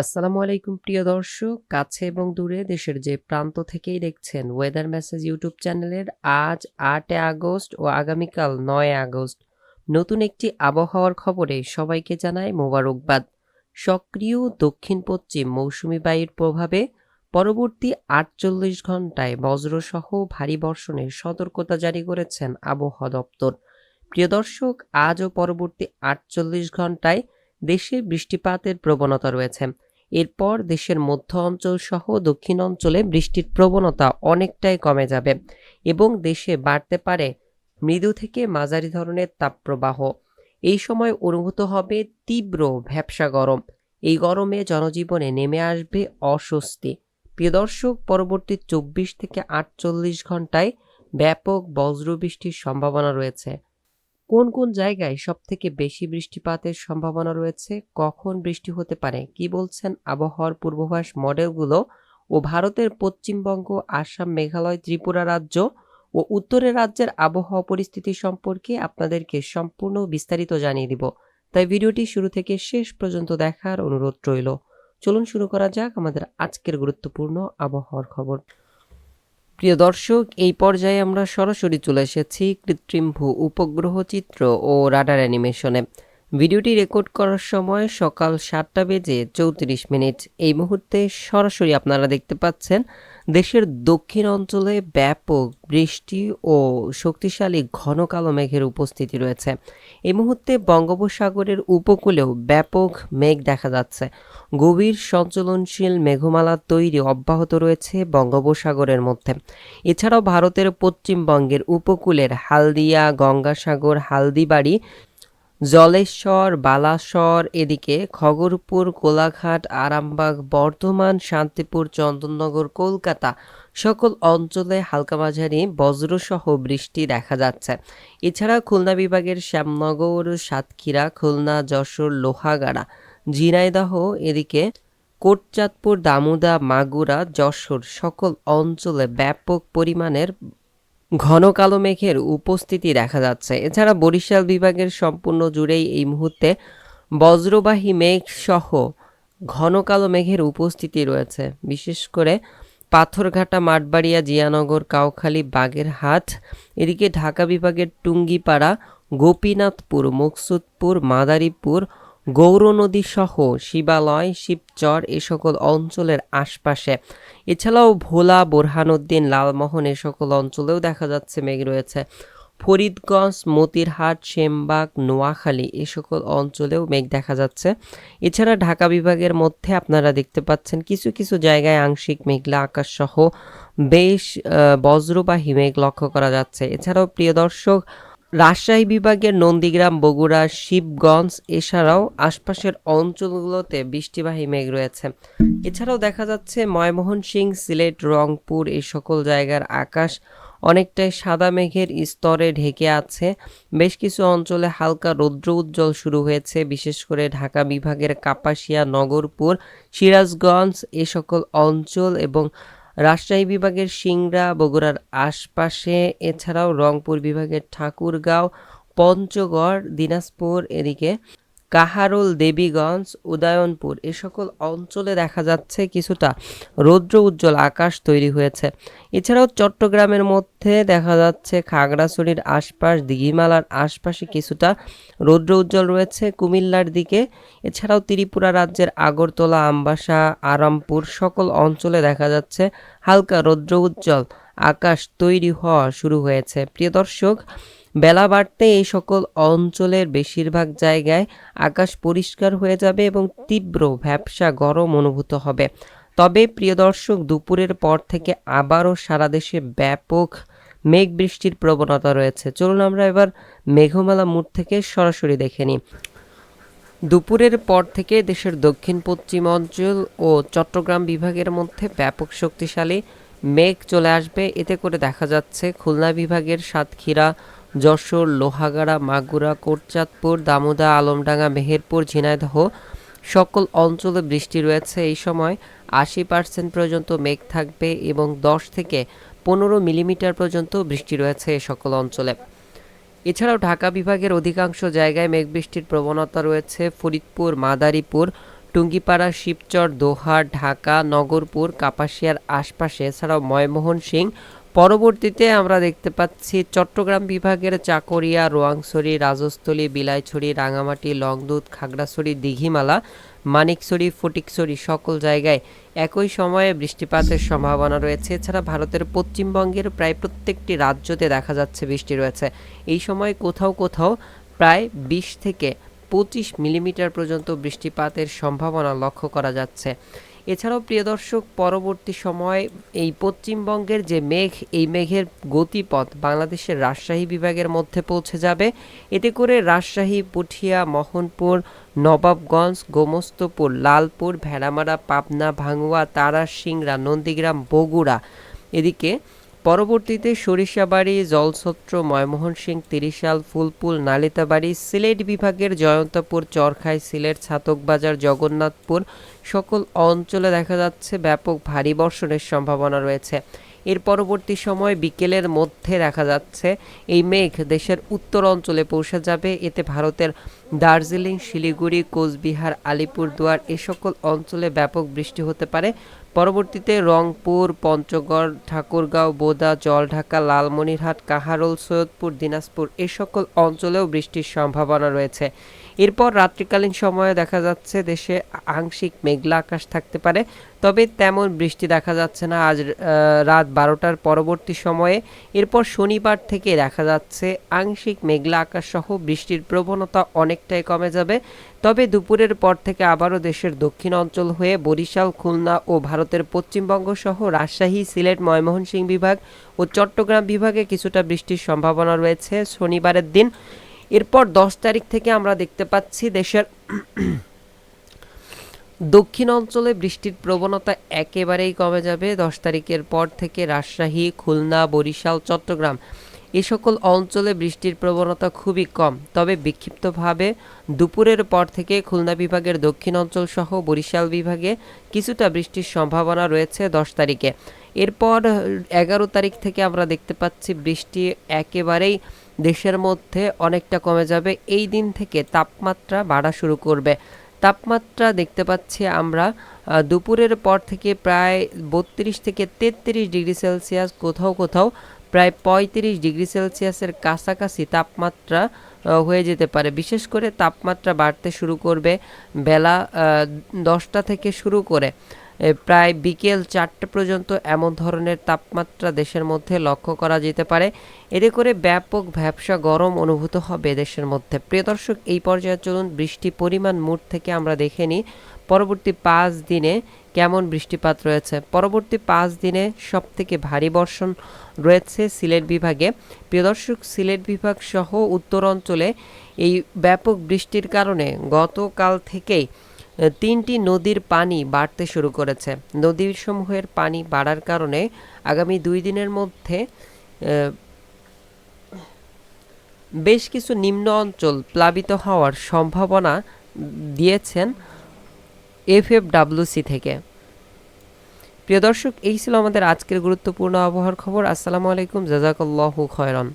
আসসালামু আলাইকুম, প্রিয় দর্শক। কাছে এবং দূরে দেশের যে প্রান্ত থেকেই দেখছেন ওয়েদার মেসেজ ইউটিউব চ্যানেলের আজ আটে আগস্ট ও আগামীকাল নয় আগস্ট। নতুন একটি আবহাওয়ার খবরে সবাইকে জানায় মোবারকবাদ। সক্রিয় দক্ষিণ পশ্চিম মৌসুমি বায়ুর প্রভাবে পরবর্তী আটচল্লিশ ঘন্টায় বজ্রসহ ভারী বর্ষণের সতর্কতা জারি করেছেন আবহাওয়া দপ্তর। প্রিয় দর্শক আজ ও পরবর্তী আটচল্লিশ ঘন্টায় দেশে বৃষ্টিপাতের প্রবণতা রয়েছে। এরপর দেশের মধ্য অঞ্চল সহ দক্ষিণ অঞ্চলে বৃষ্টির প্রবণতা অনেকটাই কমে যাবে এবং দেশে বাড়তে পারে মৃদু থেকে মাঝারি ধরনের তাপপ্রবাহ। এই সময় অনুভূত হবে তীব্র ভ্যাবসা গরম। এই গরমে জনজীবনে নেমে আসবে অস্বস্তি। প্রিয় দর্শক, পরবর্তী চব্বিশ থেকে আটচল্লিশ ঘন্টায় ব্যাপক বজ্রবৃষ্টির সম্ভাবনা রয়েছে। কোন কোন জায়গায় সব থেকে বেশি বৃষ্টিপাতের সম্ভাবনা রয়েছে? কখন বৃষ্টি হতে পারে? কি বলছেন আবহাওয়ার পূর্বাভাস মডেলগুলো? ও ভারতের পশ্চিমবঙ্গ, আসাম, মেঘালয়, ত্রিপুরা রাজ্য ও উত্তরের রাজ্যের আবহাওয়া পরিস্থিতি সম্পর্কে আপনাদেরকে সম্পূর্ণ বিস্তারিত জানিয়ে দিব। তাই ভিডিওটি শুরু থেকে শেষ পর্যন্ত দেখার অনুরোধ রইল। চলুন শুরু করা যাক আমাদের আজকের গুরুত্বপূর্ণ আবহাওয়ার খবর। প্রিয় দর্শক, এই পর্যায়ে আমরা সরাসরি চলে এসেছি কৃত্রিম ভূ উপগ্রহ চিত্র ও রাডার অ্যানিমেশনে। ভিডিওটি রেকর্ড করার সময় সকাল সাতটা বেজে চৌত্রিশ মিনিট। এই মুহূর্তে সরাসরি আপনারা দেখতে পাচ্ছেন দেশের দক্ষিণ অঞ্চলে ব্যাপক বৃষ্টি ও শক্তিশালী ঘন কালো মেঘের উপস্থিতি রয়েছে। এই মুহূর্তে বঙ্গোপসাগরের উপকূলেও ব্যাপক মেঘ দেখা যাচ্ছে। গভীর সঞ্চলনশীল মেঘমালা তৈরি অব্যাহত রয়েছে বঙ্গোপসাগরের মধ্যে। এছাড়াও ভারতের পশ্চিমবঙ্গের উপকূলের হালদিয়া, গঙ্গাসাগর, হালদিবাড়ি জলেশ্বর বালাসর এদিকে খগরপুর কোলাঘাট আরামবাগ, বর্ধমান, শান্তিপুর, চন্দননগর, কলকাতা সকল অঞ্চলে হালকা মাঝারি বজ্রসহ বৃষ্টি দেখা যাচ্ছে। এছাড়া খুলনা বিভাগের শ্যামনগর, সাতক্ষীরা, খুলনা, যশোর, লোহাগাড়া, ঝিনাইদহ, এদিকে কোটচাঁদপুর, দামুদা, মাগুরা, যশোর সকল অঞ্চলে ব্যাপক পরিমাণের ঘন কালো মেঘের উপস্থিতি দেখা যাচ্ছে। এছাড়া বরিশাল বিভাগের সম্পূর্ণ জুড়েই এই মুহূর্তে বজ্রবাহী মেঘ সহ ঘন কালো মেঘের উপস্থিতি রয়েছে। বিশেষ করে পাথরঘাটা, মাঠবাড়িয়া, জিয়ানগর, কাউখালী, বাগেরহাট, এদিকে ঢাকা বিভাগের টুঙ্গিপাড়া, গোপীনাথপুর, মুকসুদপুর, মাদারীপুর গৌরনদী সহ শিবালয় শিবচর এ সকল অঞ্চলের আশপাশে। এছাড়াও ভোলা বোরহানুদ্দিন লালমোহন এ সকল অঞ্চলেও দেখা যাচ্ছে মেঘ রয়েছে। ফরিদগঞ্জ মতিরহাট সেমবাগ নোয়াখালী এ সকল অঞ্চলেও মেঘ দেখা যাচ্ছে। এছাড়া ঢাকা বিভাগের মধ্যে আপনারা দেখতে পাচ্ছেন কিছু কিছু জায়গায় আংশিক মেঘলা আকাশ সহ বেশ আহ, বজ্রবাহী মেঘ লক্ষ্য করা যাচ্ছে। এছাড়াও প্রিয় দর্শক রাজশাহী বিভাগের নন্দীগ্রাম, বগুড়া, শিবগঞ্জ এছাড়াও আশপাশের অঞ্চলগুলোতে বৃষ্টিবাহী মেঘ রয়েছে। এছাড়াও দেখা যাচ্ছে ময়মোহনসিংহ সিলেট, রংপুর এই সকল জায়গার আকাশ অনেকটাই সাদা মেঘের স্তরে ঢেকে আছে। বেশ কিছু অঞ্চলে হালকা রৌদ্র উজ্জ্বল শুরু হয়েছে, বিশেষ করে ঢাকা বিভাগের কাপাসিয়া, নগরপুর, সিরাজগঞ্জ এ সকল অঞ্চল এবং রাজশাহী বিভাগের সিংড়া বগুড়ার আশপাশে এছাড়াও রংপুর বিভাগের ঠাকুরগাঁও পঞ্চগড় দিনাজপুর এদিকে কাহারোল, দেবীগঞ্জ, উদয়নপুর এ সকল অঞ্চলে দেখা যাচ্ছে কিছুটা রৌদ্র উজ্জ্বল আকাশ তৈরি হয়েছে। এছাড়াও চট্টগ্রামের মধ্যে দেখা যাচ্ছে খাগড়াছড়ির আশপাশ, দিঘিমালার আশপাশে কিছুটা রৌদ্র উজ্জ্বল রয়েছে কুমিল্লার দিকে। এছাড়াও ত্রিপুরা রাজ্যের আগরতলা, আমবাসা, আরামপুর সকল অঞ্চলে দেখা যাচ্ছে হালকা রৌদ্র উজ্জ্বল আকাশ তৈরি হওয়া শুরু হয়েছে। প্রিয় দর্শক বেলা বাড়তে এই সকল অঞ্চলের বেশিরভাগ জায়গায় আকাশ পরিষ্কার হয়ে যাবে এবং তীব্র ভ্যাবসা গরম অনুভূত হবে। তবে প্রিয় দর্শক, দুপুরের পর থেকে আবারও সারা দেশে ব্যাপক মেঘ বৃষ্টির প্রবণতা রয়েছে। চলুন আমরা এবার মেঘমেলা মুড থেকে সরাসরি দেখে নিই। দুপুরের পর থেকে দেশের দক্ষিণ পশ্চিম অঞ্চল ও চট্টগ্রাম বিভাগের মধ্যে ব্যাপক শক্তিশালী মেঘ চলে আসবে। এতে করে দেখা যাচ্ছে খুলনা বিভাগের সাতক্ষীরা যশোর, লোহাগাড়া, মাগুরা, কোটচাঁদপুর, দামোদা, আলমডাঙ্গা, মেহেরপুর, ঝিনাইদহ সকল অঞ্চলে বৃষ্টি রয়েছে। এই সময় আশি পার্সেন্ট পর্যন্ত মেঘ থাকবে এবং দশ থেকে পনেরো মিলিমিটার পর্যন্ত বৃষ্টি রয়েছে সকল অঞ্চলে। এছাড়াও ঢাকা বিভাগের অধিকাংশ জায়গায় মেঘ বৃষ্টির প্রবণতা রয়েছে। ফরিদপুর, মাদারীপুর, টুঙ্গিপাড়া, শিবচর দোহা ঢাকা, নগরপুর, কাপাসিয়ার আশপাশে। এছাড়াও ময়মোহন সিং পরবর্তীতে আমরা দেখতে পাচ্ছি চট্টগ্রাম বিভাগের চাকরিয়া, রোয়াংছড়ি, রাজস্থলী, বিলাইছড়ি, রাঙামাটি, লংদুত, খাগড়াছড়ি, দিঘিমালা, মানিকছড়ি, ফটিকছড়ি সকল জায়গায় একই সময়ে বৃষ্টিপাতের সম্ভাবনা রয়েছে। এছাড়া ভারতের পশ্চিমবঙ্গের প্রায় প্রত্যেকটি রাজ্যতে দেখা যাচ্ছে বৃষ্টি রয়েছে। এই সময় কোথাও কোথাও প্রায় বিশ থেকে পঁচিশ মিলিমিটার পর্যন্ত বৃষ্টিপাতের সম্ভাবনা লক্ষ্য করা যাচ্ছে। এছাড়াও প্রিয় দর্শক, পরবর্তী সময় এই পশ্চিমবঙ্গের যে মেঘ, এই মেঘের গতিপথ বাংলাদেশের রাজশাহী বিভাগের মধ্যে পৌঁছে যাবে। এতে করে রাজশাহী, পুঠিয়া, মোহনপুর, নবাবগঞ্জ, গোমস্তপুর, লালপুর, ভেড়ামারা, পাবনা, ভাঙুয়া, তারা, সিংড়া, নন্দীগ্রাম, বগুড়া। এদিকে পরবর্তীতে সরিষাবাড়ি, জলছত্র ময়মোহন সিং তিরিশাল, ফুলপুল, নালিতাবাড়ি, সিলেট বিভাগের জয়ন্তপুর, চরখাই, সিলেট, ছাতকবাজার, জগন্নাথপুর সকল অঞ্চলে দেখা যাচ্ছে ব্যাপক ভারী বর্ষণের সম্ভাবনা রয়েছে। এর পরবর্তী সময় বিকেলের মধ্যে দেখা যাচ্ছে, এই মেঘ দেশের উত্তর অঞ্চলে পৌঁছে যাবে। এতে ভারতের দার্জিলিং, শিলিগুড়ি, কোচবিহার, আলিপুরদুয়ার এ সকল অঞ্চলে ব্যাপক বৃষ্টি হতে পারে। পরবর্তীতে রংপুর, পঞ্চগড়, ঠাকুরগাঁও, বোদা, জলঢাকা, লালমনিরহাট, কাহারোল, সৈয়দপুর, দিনাজপুর এ সকল অঞ্চলেও বৃষ্টির সম্ভাবনা রয়েছে। এরপর রাত্রিকালীন সময়ে দেখা যাচ্ছে দেশে আংশিক মেঘলা আকাশ থাকতে পারে, তবে তেমন বৃষ্টি দেখা যাচ্ছে না। আজ রাত বারোটার পরবর্তী সময়ে এরপর শনিবার থেকে দেখা যাচ্ছে আংশিক মেঘলা আকাশ সহ বৃষ্টির প্রবণতা অনেকটাই কমে যাবে। তবে দুপুরের পর থেকে আবারও দেশের দক্ষিণ অঞ্চল হয়ে বরিশাল, খুলনা ও ভারতের পশ্চিমবঙ্গ সহ রাজশাহী, সিলেট ময়মোহনসিংহ বিভাগ ও চট্টগ্রাম বিভাগে কিছুটা বৃষ্টির সম্ভাবনা রয়েছে। শনিবারের দিন এরপর দশ তারিখ থেকে আমরা দেখতে পাচ্ছি দেশের দক্ষিণ অঞ্চলে বৃষ্টির প্রবণতা একেবারেই কমে যাবে। দশ তারিখের পর থেকে রাজশাহী, খুলনা, বরিশাল, চট্টগ্রাম এ সকল অঞ্চলে বৃষ্টির প্রবণতা খুবই কম। তবে বিক্ষিপ্তভাবে দুপুরের পর থেকে খুলনা বিভাগের দক্ষিণ অঞ্চল সহ বরিশাল বিভাগে কিছুটা বৃষ্টির সম্ভাবনা রয়েছে দশ তারিখে। এরপর এগারো তারিখ থেকে আমরা দেখতে পাচ্ছি বৃষ্টি একেবারেই দেশের মধ্যে অনেকটা কমে যাবে। এই দিন থেকে তাপমাত্রা বাড়া শুরু করবে। তাপমাত্রা দেখতে পাচ্ছি আমরা দুপুরের পর থেকে প্রায় বত্রিশ থেকে তেত্রিশ ডিগ্রি সেলসিয়াস, কোথাও কোথাও প্রায় পঁয়ত্রিশ ডিগ্রি সেলসিয়াসের কাছাকাছি তাপমাত্রা হয়ে যেতে পারে। বিশেষ করে তাপমাত্রা বাড়তে শুরু করবে বেলা দশটা থেকে শুরু করে প্রায় বিকেল চারটে পর্যন্ত এমন ধরনের তাপমাত্রা দেশের মধ্যে লক্ষ্য করা যেতে পারে। এতে করে ব্যাপক ভ্যাবসা গরম অনুভূত হবে দেশের মধ্যে। প্রিয় দর্শক, এই পর্যায়ে চলুন বৃষ্টি পরিমাণ মুড থেকে আমরা দেখে নিই। পরবর্তী পাঁচ দিনে কেমন বৃষ্টিপাত রয়েছে? পরবর্তী পাঁচ দিনে সবথেকে ভারী বর্ষণ রয়েছে সিলেট বিভাগে। প্রিয় দর্শক, সিলেট বিভাগ সহ উত্তর অঞ্চলে এই ব্যাপক বৃষ্টির কারণে গতকাল থেকেই তিনটি নদীর পানি বাড়তে শুরু করেছে। নদীর সমূহের পানি বাড়ার কারণে আগামী দুই দিনের মধ্যে বেশ কিছু নিম্ন অঞ্চল প্লাবিত হওয়ার সম্ভাবনা দিয়েছেন এফএফডাব্লিউসি থেকে। প্রিয় দর্শক, এই ছিল আমাদের আজকের গুরুত্বপূর্ণ আবহাওয়ার খবর। আসসালামু আলাইকুম, জাজাকাল্লাহু খয়রান।